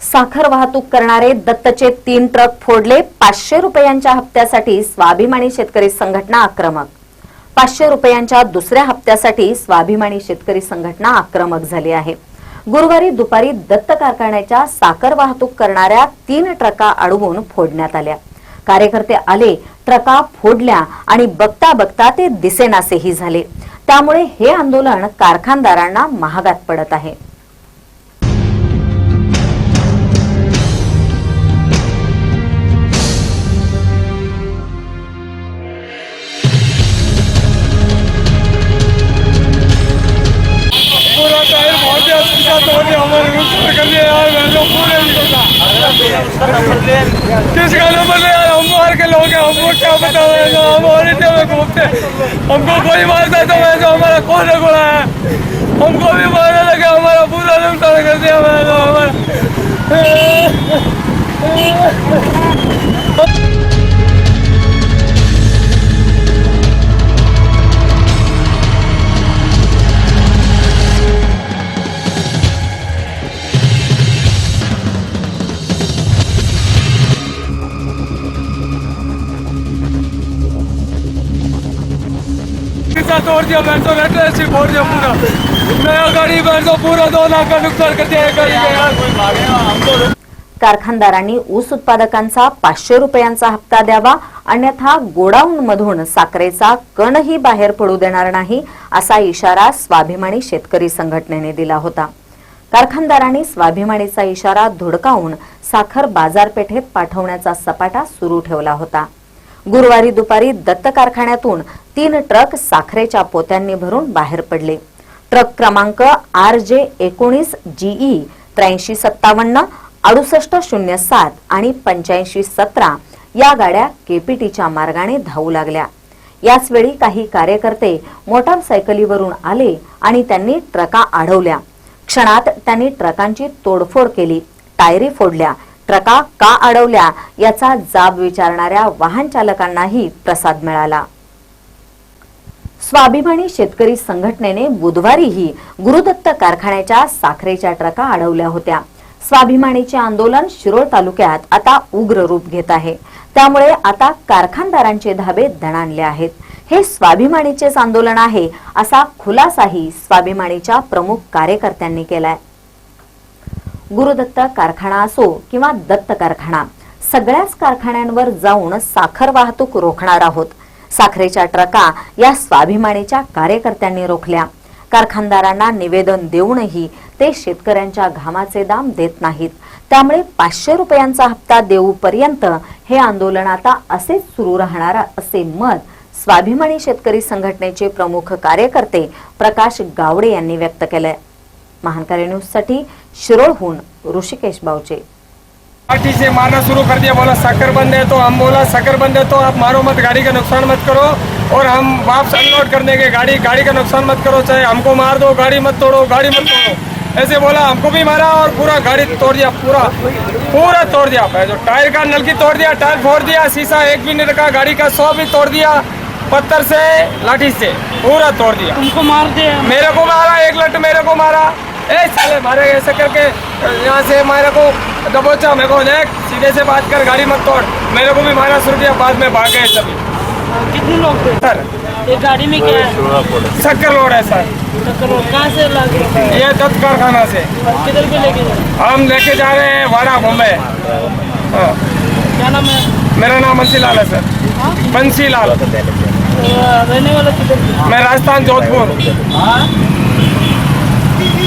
साखर वाहतूक करणारे दत्तचे तीन ट्रक फोडले पाचशे रुपयांच्या हप्त्यासाठी स्वाभिमानी शेतकरी संघटना आक्रमक. पाचशे रुपयांच्या दुसऱ्या हप्त्यासाठी स्वाभिमानी शेतकरी संघटना आक्रमक झाली आहे. गुरुवारी दुपारी दत्त कारखान्याच्या साखर वाहतूक करणाऱ्या तीन ट्रका अडवून फोडण्यात आल्या. कार्यकर्ते आले ट्रका फोडल्या आणि बघता बघता ते दिसेनासेही झाले. त्यामुळे हे आंदोलन कारखानदारांना महागात पडत आहे. बहुत तो नहीं हमारे नुकसान कर दिया यार मैं तो पूरे किस गाने पर यार हम बाहर के लोग हैं हमको क्या पता है जो हम और इंडिया में घूमते हमको कोई मारता तो वैसे हमारा कौन गोला है? हमको भी मारने लगे हमारा पूरा नुकसान कर दिया मैं तो हमारा। तोड़ दिया मैं तो रेट से फोड़ दिया पूरा। नया गाड़ी मैं तो पूरा दो लाख का नुकसान कर दिया गाड़ी का कारखानदारांनी ऊस उत्पादकांचा पाचशे रुपयांचा हप्ता द्यावा अन्यथा गोडाऊन मधून साखरेचा कणही बाहेर पडू देणार नाही असा इशारा स्वाभिमानी शेतकरी संघटनेने दिला होता. कारखानदारांनी स्वाभिमानीचा इशारा धुडकावून साखर बाजारपेठेत पाठवण्याचा सपाटा सुरू ठेवला होता. गुरुवारी दुपारी दत्त कारखान्यातून तीन ट्रक साखरेच्या पोत्यांनी भरून बाहेर पडले. ट्रक क्रमांक आर जे एकोणीस जीई त्र्याऐंशी सत्तावन्न अडुसष्ट शून्य सात आणि पंच्याऐंशी सतरा या गाड्या केपीटीच्या मार्गाने धावू लागल्या. याचवेळी काही कार्यकर्ते मोटारसायकलीवरून आले आणि त्यांनी ट्रका अडवल्या क्षणात त्यांनी ट्रकांची तोडफोड केली. टायरी फोडल्या. ट्रका का अडवल्या याचा जाब विचारणाऱ्या वाहन चालकांनाही प्रसाद मिळाला. स्वाभिमानी शेतकरी संघटनेने बुधवारीही गुरुदत्त कारखान्याच्या साखरेच्या ट्रका अडवल्या होत्या. स्वाभिमानीचे आंदोलन शिरोळ तालुक्यात आता उग्र रूप घेत आहे. त्यामुळे आता कारखानदारांचे धाबे दणाणले आहेत. हे स्वाभिमानीचेच आंदोलन आहे असा खुलासाही स्वाभिमानीच्या प्रमुख कार्यकर्त्यांनी केलाय. गुरुदत्त कारखाना असो किंवा दत्त कारखाना सगळ्याच कारखान्यांवर जाऊन साखर वाहतूक रोखणार आहोत. साखरेच्या ट्रका या स्वाभिमानीच्या कार्यकर्त्यांनी रोखल्या. कारखानदारांना निवेदन देऊनही ते शेतकऱ्यांच्या घामाचे दाम देत नाहीत. त्यामुळे पाचशे रुपयांचा हप्ता देऊपर्यंत हे आंदोलन आता असेच सुरू राहणार असे मत स्वाभिमानी शेतकरी संघटनेचे प्रमुख कार्यकर्ते प्रकाश गावडे यांनी व्यक्त केलंय. महानकारी न्यूजसाठी शिरोळहून ऋषिकेश बावचे लाठी से मारना शुरू कर दिया बोला शक्कर बंद है तो हम बोला शक्कर बंद है तो आप मारो मत गाड़ी का नुकसान मत करो और हम वापस अनलोड कर देंगे गाड़ी गाड़ी का नुकसान मत करो चाहे हमको मार दो गाड़ी मत तोड़ो गाड़ी मत तोड़ो। ऐसे बोला हमको भी मारा और पूरा गाड़ी तोड़ दिया पूरा पूरा तोड़ दिया जो टायर का नलकी तोड़ दिया टायर फोड़ दिया शीशा एक भी नहीं रखा गाड़ी का सौ भी तोड़ दिया पत्थर से लाठी से पूरा तोड़ दिया। तुमको मार दे मेरे को मारा एक लट मेरे को मारा। ए साले मारे ऐसे करके यहाँ से मेरे को दबोचा मेरे को देख सीधे से बात कर गाड़ी मत तोड़। मेरे को भी मारा शुरू किया बाद में भाग गए सभी। कितने लोग थे? सर। ये गाड़ी में क्या है? शक्कर लोड है सर। टक्कर हो कहाँ से लागे ये दत्त कारखाना से। किधर पे लेके हम लेके जा रहे हैं वाड़ा बॉम्बे हाँ। क्या नाम है? मेरा नाम बंसी लाल है सर। बंसी बंसीलाल तो रहने वाला किधर मैं राजस्थान जोधपुर। हाँ?